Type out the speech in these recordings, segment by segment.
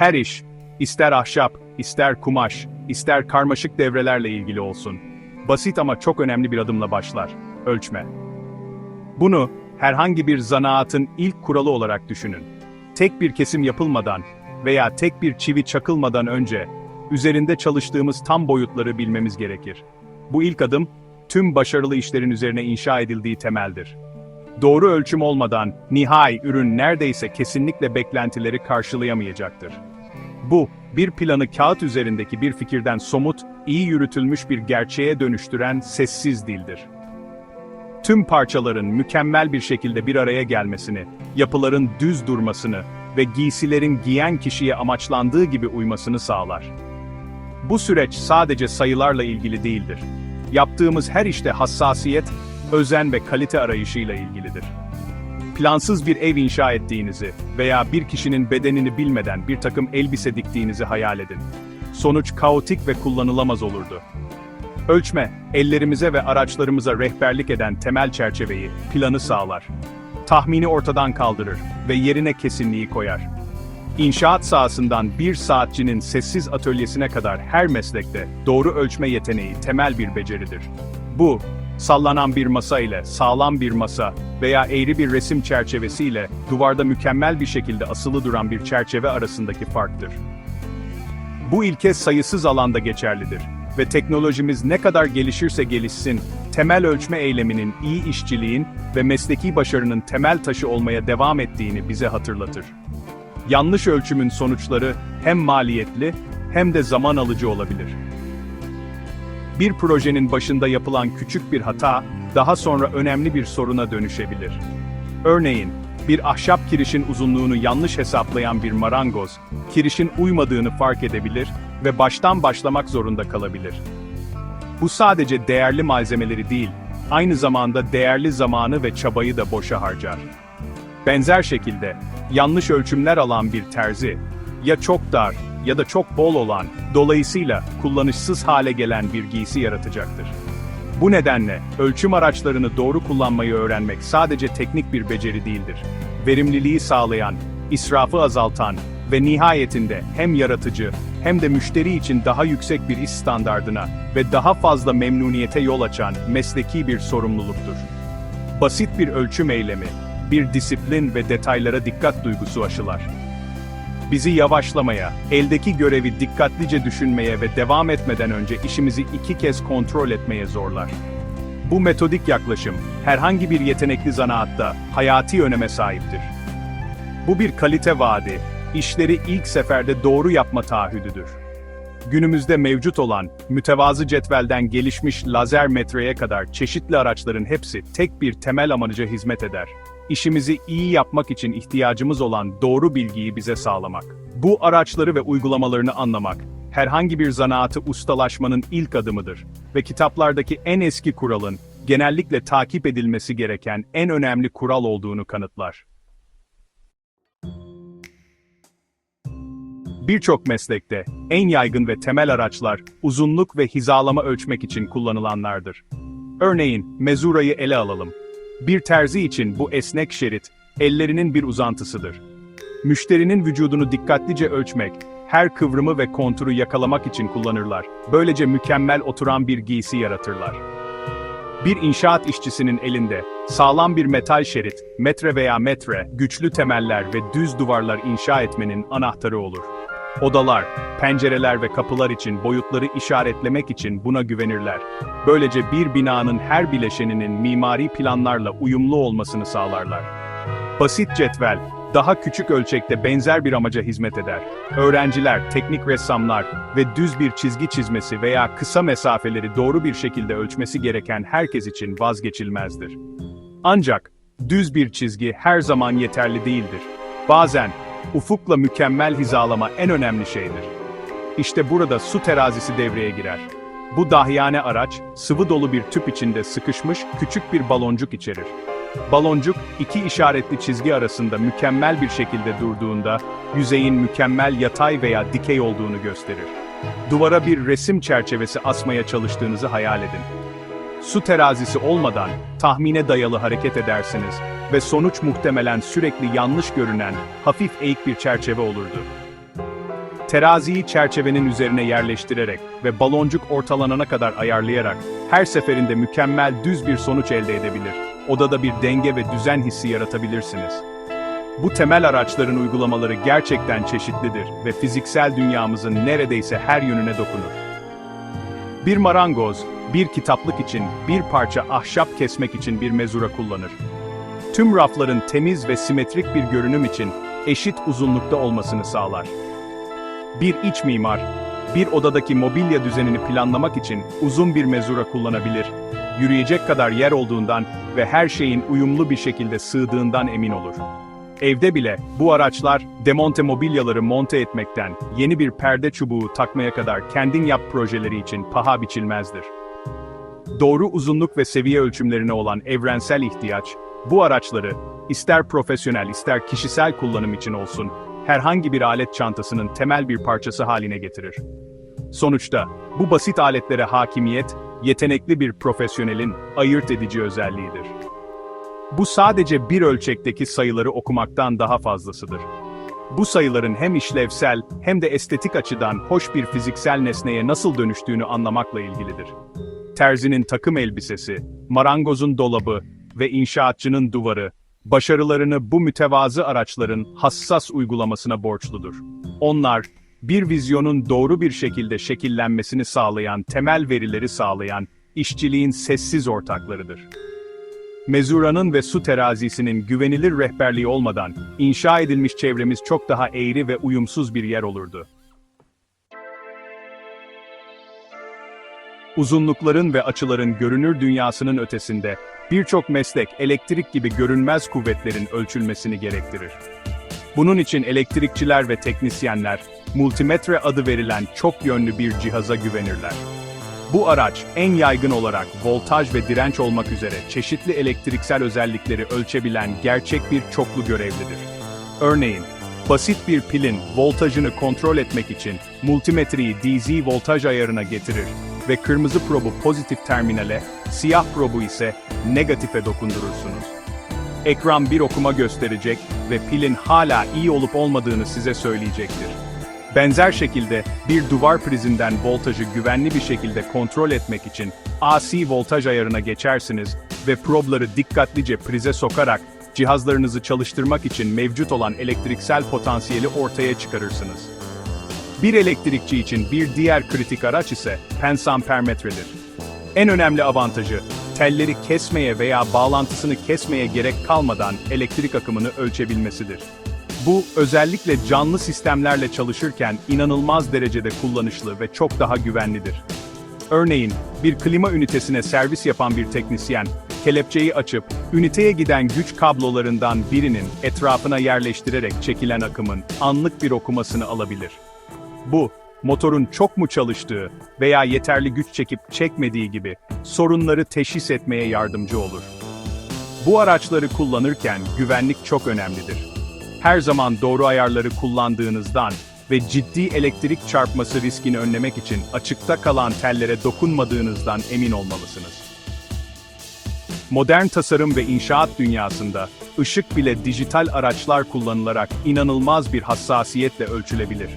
Her iş, ister ahşap, ister kumaş, ister karmaşık devrelerle ilgili olsun. Basit ama çok önemli bir adımla başlar. Ölçme. Bunu herhangi bir zanaatın ilk kuralı olarak düşünün. Tek bir kesim yapılmadan veya tek bir çivi çakılmadan önce üzerinde çalıştığımız tam boyutları bilmemiz gerekir. Bu ilk adım tüm başarılı işlerin üzerine inşa edildiği temeldir. Doğru ölçüm olmadan nihai ürün neredeyse kesinlikle beklentileri karşılayamayacaktır. Bu, bir planı kağıt üzerindeki bir fikirden somut, iyi yürütülmüş bir gerçeğe dönüştüren sessiz dildir. Tüm parçaların mükemmel bir şekilde bir araya gelmesini, yapıların düz durmasını ve giysilerin giyen kişiye amaçlandığı gibi uymasını sağlar. Bu süreç sadece sayılarla ilgili değildir. Yaptığımız her işte hassasiyet, özen ve kalite arayışıyla ilgilidir. Plansız bir ev inşa ettiğinizi veya bir kişinin bedenini bilmeden bir takım elbise diktiğinizi hayal edin. Sonuç kaotik ve kullanılamaz olurdu. Ölçme, ellerimize ve araçlarımıza rehberlik eden temel çerçeveyi, planı sağlar. Tahmini ortadan kaldırır ve yerine kesinliği koyar. İnşaat sahasından bir saatçinin sessiz atölyesine kadar her meslekte doğru ölçme yeteneği temel bir beceridir. Bu, sallanan bir masa ile sağlam bir masa veya eğri bir resim çerçevesiyle duvarda mükemmel bir şekilde asılı duran bir çerçeve arasındaki farktır. Bu ilke sayısız alanda geçerlidir ve teknolojimiz ne kadar gelişirse gelişsin, temel ölçme eyleminin iyi işçiliğin ve mesleki başarının temel taşı olmaya devam ettiğini bize hatırlatır. Yanlış ölçümün sonuçları hem maliyetli hem de zaman alıcı olabilir. Bir projenin başında yapılan küçük bir hata, daha sonra önemli bir soruna dönüşebilir. Örneğin, bir ahşap kirişin uzunluğunu yanlış hesaplayan bir marangoz, kirişin uymadığını fark edebilir ve baştan başlamak zorunda kalabilir. Bu sadece değerli malzemeleri değil, aynı zamanda değerli zamanı ve çabayı da boşa harcar. Benzer şekilde, yanlış ölçümler alan bir terzi, ya çok dar ya da çok bol olan, dolayısıyla kullanışsız hale gelen bir giysi yaratacaktır. Bu nedenle, ölçüm araçlarını doğru kullanmayı öğrenmek sadece teknik bir beceri değildir. Verimliliği sağlayan, israfı azaltan ve nihayetinde hem yaratıcı hem de müşteri için daha yüksek bir iş standardına ve daha fazla memnuniyete yol açan mesleki bir sorumluluktur. Basit bir ölçüm eylemi, bir disiplin ve detaylara dikkat duygusu aşılar. Bizi yavaşlamaya, eldeki görevi dikkatlice düşünmeye ve devam etmeden önce işimizi iki kez kontrol etmeye zorlar. Bu metodik yaklaşım, herhangi bir yetenekli zanaatta hayati öneme sahiptir. Bu bir kalite vaadi, işleri ilk seferde doğru yapma taahhüdüdür. Günümüzde mevcut olan, mütevazı cetvelden gelişmiş lazer metreye kadar çeşitli araçların hepsi tek bir temel amaca hizmet eder. İşimizi iyi yapmak için ihtiyacımız olan doğru bilgiyi bize sağlamak. Bu araçları ve uygulamalarını anlamak, herhangi bir zanaatı ustalaşmanın ilk adımıdır ve kitaplardaki en eski kuralın, genellikle takip edilmesi gereken en önemli kural olduğunu kanıtlar. Birçok meslekte en yaygın ve temel araçlar uzunluk ve hizalama ölçmek için kullanılanlardır. Örneğin mezurayı ele alalım. Bir terzi için bu esnek şerit ellerinin bir uzantısıdır. Müşterinin vücudunu dikkatlice ölçmek, her kıvrımı ve konturu yakalamak için kullanırlar. Böylece mükemmel oturan bir giysi yaratırlar. Bir inşaat işçisinin elinde sağlam bir metal şerit, metre veya metre, güçlü temeller ve düz duvarlar inşa etmenin anahtarı olur. Odalar, pencereler ve kapılar için boyutları işaretlemek için buna güvenirler. Böylece bir binanın her bileşeninin mimari planlarla uyumlu olmasını sağlarlar. Basit cetvel, daha küçük ölçekte benzer bir amaca hizmet eder. Öğrenciler, teknik ressamlar ve düz bir çizgi çizmesi veya kısa mesafeleri doğru bir şekilde ölçmesi gereken herkes için vazgeçilmezdir. Ancak, düz bir çizgi her zaman yeterli değildir. Bazen, ufukla mükemmel hizalama en önemli şeydir. İşte burada su terazisi devreye girer. Bu dahiyane araç, sıvı dolu bir tüp içinde sıkışmış küçük bir baloncuk içerir. Baloncuk, iki işaretli çizgi arasında mükemmel bir şekilde durduğunda, yüzeyin mükemmel yatay veya dikey olduğunu gösterir. Duvara bir resim çerçevesi asmaya çalıştığınızı hayal edin. Su terazisi olmadan, tahmine dayalı hareket edersiniz ve sonuç muhtemelen sürekli yanlış görünen, hafif eğik bir çerçeve olurdu. Teraziyi çerçevenin üzerine yerleştirerek ve baloncuk ortalanana kadar ayarlayarak her seferinde mükemmel düz bir sonuç elde edebilir. Odada bir denge ve düzen hissi yaratabilirsiniz. Bu temel araçların uygulamaları gerçekten çeşitlidir ve fiziksel dünyamızın neredeyse her yönüne dokunur. Bir marangoz, bir kitaplık için, bir parça ahşap kesmek için bir mezura kullanır. Tüm rafların temiz ve simetrik bir görünüm için eşit uzunlukta olmasını sağlar. Bir iç mimar, bir odadaki mobilya düzenini planlamak için uzun bir mezura kullanabilir. Yürüyecek kadar yer olduğundan ve her şeyin uyumlu bir şekilde sığdığından emin olur. Evde bile bu araçlar demonte mobilyaları monte etmekten yeni bir perde çubuğu takmaya kadar kendin yap projeleri için paha biçilmezdir. Doğru uzunluk ve seviye ölçümlerine olan evrensel ihtiyaç, bu araçları ister profesyonel ister kişisel kullanım için olsun, herhangi bir alet çantasının temel bir parçası haline getirir. Sonuçta, bu basit aletlere hakimiyet, yetenekli bir profesyonelin ayırt edici özelliğidir. Bu sadece bir ölçekteki sayıları okumaktan daha fazlasıdır. Bu sayıların hem işlevsel hem de estetik açıdan hoş bir fiziksel nesneye nasıl dönüştüğünü anlamakla ilgilidir. Terzinin takım elbisesi, marangozun dolabı ve inşaatçının duvarı, başarılarını bu mütevazı araçların hassas uygulamasına borçludur. Onlar, bir vizyonun doğru bir şekilde şekillenmesini sağlayan, temel verileri sağlayan, işçiliğin sessiz ortaklarıdır. Mezura'nın ve su terazisinin güvenilir rehberliği olmadan, inşa edilmiş çevremiz çok daha eğri ve uyumsuz bir yer olurdu. Uzunlukların ve açıların görünür dünyasının ötesinde, birçok meslek elektrik gibi görünmez kuvvetlerin ölçülmesini gerektirir. Bunun için elektrikçiler ve teknisyenler, multimetre adı verilen çok yönlü bir cihaza güvenirler. Bu araç en yaygın olarak voltaj ve direnç olmak üzere çeşitli elektriksel özellikleri ölçebilen gerçek bir çoklu görevlidir. Örneğin, basit bir pilin voltajını kontrol etmek için multimetreyi DC voltaj ayarına getirir ve kırmızı probu pozitif terminale, siyah probu ise negatife dokundurursunuz. Ekran bir okuma gösterecek ve pilin hala iyi olup olmadığını size söyleyecektir. Benzer şekilde bir duvar prizinden voltajı güvenli bir şekilde kontrol etmek için AC voltaj ayarına geçersiniz ve probları dikkatlice prize sokarak cihazlarınızı çalıştırmak için mevcut olan elektriksel potansiyeli ortaya çıkarırsınız. Bir elektrikçi için bir diğer kritik araç ise pensampermetredir. En önemli avantajı, telleri kesmeye veya bağlantısını kesmeye gerek kalmadan elektrik akımını ölçebilmesidir. Bu, özellikle canlı sistemlerle çalışırken inanılmaz derecede kullanışlı ve çok daha güvenlidir. Örneğin, bir klima ünitesine servis yapan bir teknisyen, kelepçeyi açıp, üniteye giden güç kablolarından birinin etrafına yerleştirerek çekilen akımın anlık bir okumasını alabilir. Bu, motorun çok mu çalıştığı veya yeterli güç çekip çekmediği gibi sorunları teşhis etmeye yardımcı olur. Bu araçları kullanırken güvenlik çok önemlidir. Her zaman doğru ayarları kullandığınızdan ve ciddi elektrik çarpması riskini önlemek için açıkta kalan tellere dokunmadığınızdan emin olmalısınız. Modern tasarım ve inşaat dünyasında ışık bile dijital araçlar kullanılarak inanılmaz bir hassasiyetle ölçülebilir.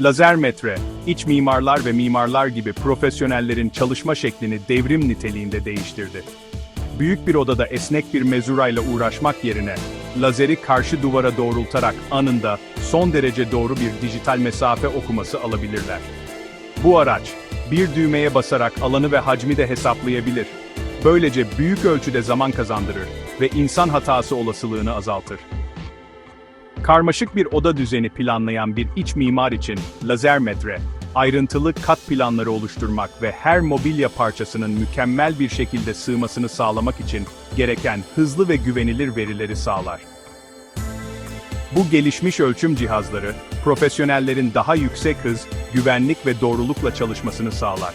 Lazer metre, iç mimarlar ve mimarlar gibi profesyonellerin çalışma şeklini devrim niteliğinde değiştirdi. Büyük bir odada esnek bir mezurayla uğraşmak yerine, lazeri karşı duvara doğrultarak anında son derece doğru bir dijital mesafe okuması alabilirler. Bu araç, bir düğmeye basarak alanı ve hacmi de hesaplayabilir. Böylece büyük ölçüde zaman kazandırır ve insan hatası olasılığını azaltır. Karmaşık bir oda düzeni planlayan bir iç mimar için lazer metre, ayrıntılı kat planları oluşturmak ve her mobilya parçasının mükemmel bir şekilde sığmasını sağlamak için gereken hızlı ve güvenilir verileri sağlar. Bu gelişmiş ölçüm cihazları, profesyonellerin daha yüksek hız, güvenlik ve doğrulukla çalışmasını sağlar.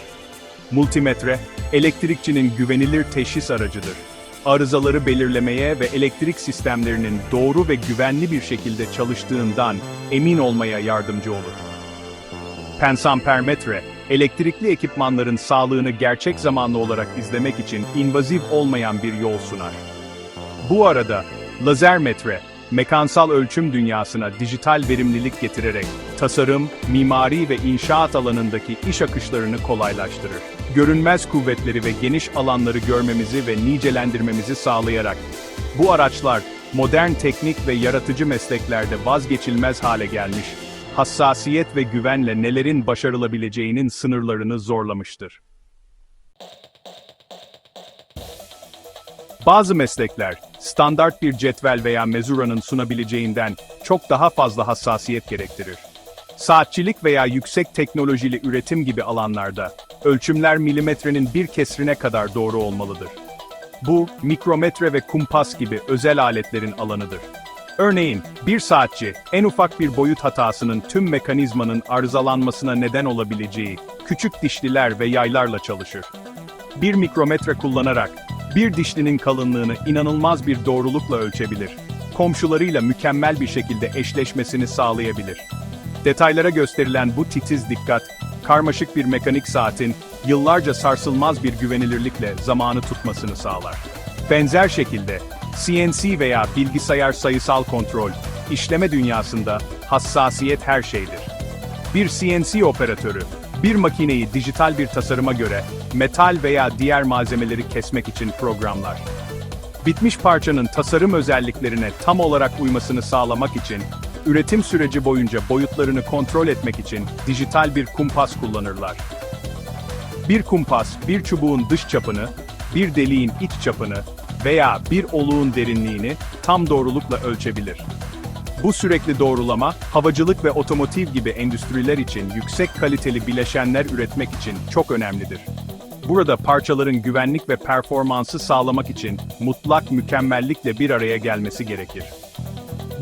Multimetre, elektrikçinin güvenilir teşhis aracıdır arızaları belirlemeye ve elektrik sistemlerinin doğru ve güvenli bir şekilde çalıştığından emin olmaya yardımcı olur. Pensampermetre, elektrikli ekipmanların sağlığını gerçek zamanlı olarak izlemek için invazif olmayan bir yol sunar. Bu arada, lazer metre, mekansal ölçüm dünyasına dijital verimlilik getirerek tasarım, mimari ve inşaat alanındaki iş akışlarını kolaylaştırır. Görünmez kuvvetleri ve geniş alanları görmemizi ve nicelendirmemizi sağlayarak, bu araçlar, modern teknik ve yaratıcı mesleklerde vazgeçilmez hale gelmiş, hassasiyet ve güvenle nelerin başarılabileceğinin sınırlarını zorlamıştır. Bazı meslekler, standart bir cetvel veya mezuranın sunabileceğinden çok daha fazla hassasiyet gerektirir. Saatçilik veya yüksek teknolojili üretim gibi alanlarda, ölçümler milimetrenin bir kesrine kadar doğru olmalıdır. Bu, mikrometre ve kumpas gibi özel aletlerin alanıdır. Örneğin, bir saatçi, en ufak bir boyut hatasının tüm mekanizmanın arızalanmasına neden olabileceği küçük dişliler ve yaylarla çalışır. Bir mikrometre kullanarak, bir dişlinin kalınlığını inanılmaz bir doğrulukla ölçebilir. Komşularıyla mükemmel bir şekilde eşleşmesini sağlayabilir. Detaylara gösterilen bu titiz dikkat, karmaşık bir mekanik saatin yıllarca sarsılmaz bir güvenilirlikle zamanı tutmasını sağlar. Benzer şekilde, CNC veya bilgisayar sayısal kontrol, işleme dünyasında hassasiyet her şeydir. Bir CNC operatörü, bir makineyi dijital bir tasarıma göre metal veya diğer malzemeleri kesmek için programlar. Bitmiş parçanın tasarım özelliklerine tam olarak uymasını sağlamak için, üretim süreci boyunca boyutlarını kontrol etmek için dijital bir kumpas kullanırlar. Bir kumpas, bir çubuğun dış çapını, bir deliğin iç çapını veya bir oluğun derinliğini tam doğrulukla ölçebilir. Bu sürekli doğrulama, havacılık ve otomotiv gibi endüstriler için yüksek kaliteli bileşenler üretmek için çok önemlidir. Burada parçaların güvenlik ve performansı sağlamak için mutlak mükemmellikle bir araya gelmesi gerekir.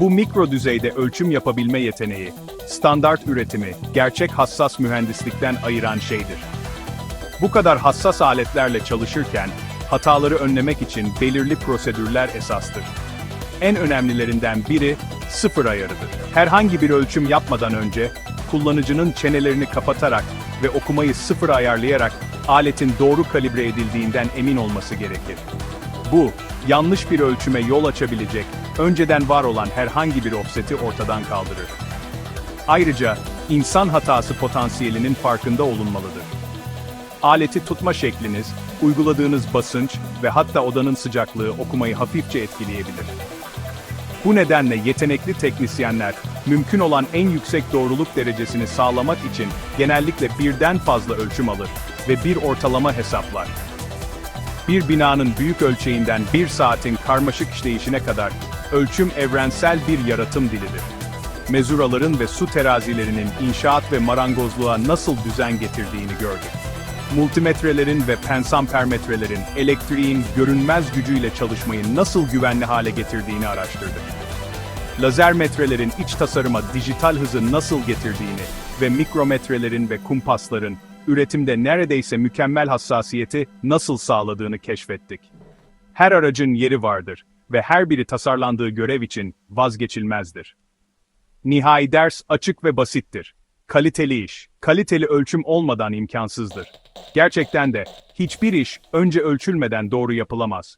Bu mikro düzeyde ölçüm yapabilme yeteneği, standart üretimi, gerçek hassas mühendislikten ayıran şeydir. Bu kadar hassas aletlerle çalışırken, hataları önlemek için belirli prosedürler esastır. En önemlilerinden biri, sıfır ayarıdır. Herhangi bir ölçüm yapmadan önce, kullanıcının çenelerini kapatarak ve okumayı sıfır ayarlayarak aletin doğru kalibre edildiğinden emin olması gerekir. Bu, yanlış bir ölçüme yol açabilecek, önceden var olan herhangi bir offset'i ortadan kaldırır. Ayrıca, insan hatası potansiyelinin farkında olunmalıdır. Aleti tutma şekliniz, uyguladığınız basınç ve hatta odanın sıcaklığı okumayı hafifçe etkileyebilir. Bu nedenle yetenekli teknisyenler, mümkün olan en yüksek doğruluk derecesini sağlamak için genellikle birden fazla ölçüm alır ve bir ortalama hesaplar. Bir binanın büyük ölçeğinden bir saatin karmaşık işleyişine kadar, ölçüm evrensel bir yaratım dilidir. Mezuraların ve su terazilerinin inşaat ve marangozluğa nasıl düzen getirdiğini gördük. Multimetrelerin ve pensampermetrelerin elektriğin görünmez gücüyle çalışmayı nasıl güvenli hale getirdiğini araştırdık. Lazer metrelerin iç tasarıma dijital hızı nasıl getirdiğini ve mikrometrelerin ve kumpasların üretimde neredeyse mükemmel hassasiyeti nasıl sağladığını keşfettik. Her aracın yeri vardır ve her biri tasarlandığı görev için vazgeçilmezdir. Nihai ders açık ve basittir. Kaliteli iş, kaliteli ölçüm olmadan imkansızdır. Gerçekten de hiçbir iş önce ölçülmeden doğru yapılamaz.